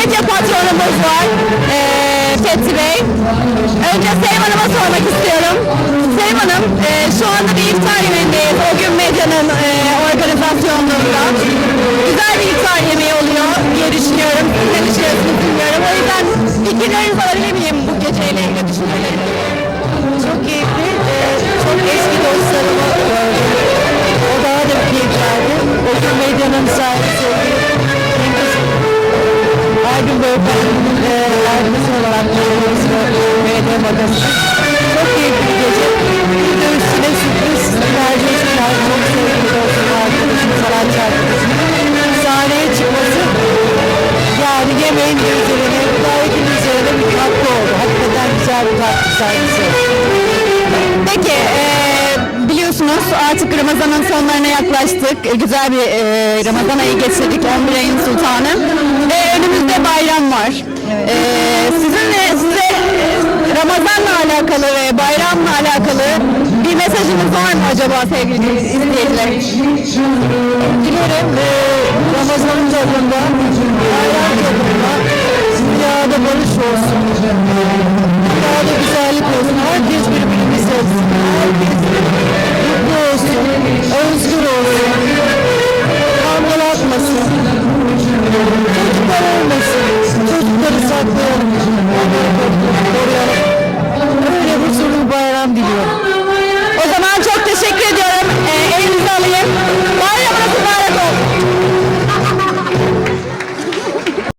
medya patronumuz var. Ee, Fethi Bey. Önce Sevim Hanım'a sormak istiyorum. Sevim Hanım, e, şu anda bir iftar yemeğindeyiz. O gün medyanın e, organizasyonluğunda. Güzel bir iftar yemeği oluyor diye düşünüyorum. Siz ne düşünüyorsunuz bilmiyorum. O yüzden fikirlerinizi alabilir miyim bu geceyle ilgili düşüncelerinizi? Çok keyifli. Ee, çok eski dostlarımı gördüm. O daha da keyiflerdi. Okul medyanın sahibi sevgili Cengiz Aygün Beyefendi'nin e, yardımcısı olarak görüyoruz ve medya magazini. Çok keyifli bir gece. Bir de üstüne sürpriz tercihler. Çok sevgili dostum, arkadaşım, sanatçı arkadaşım. Sahneye çıkması yani yemeğin de üzerine, davetin üzerine bir katkı oldu. Hakikaten güzel bir katkı sergisi. Peki e, biliyorsunuz artık Ramazan'ın sonlarına yaklaştık. Güzel bir e, Ramazan ayı geçirdik 11 ayın var. E, sizinle size Ramazan'la alakalı ve bayramla alakalı bir mesajınız var mı acaba sevgili izleyiciler? Dilerim e, Ramazan'ın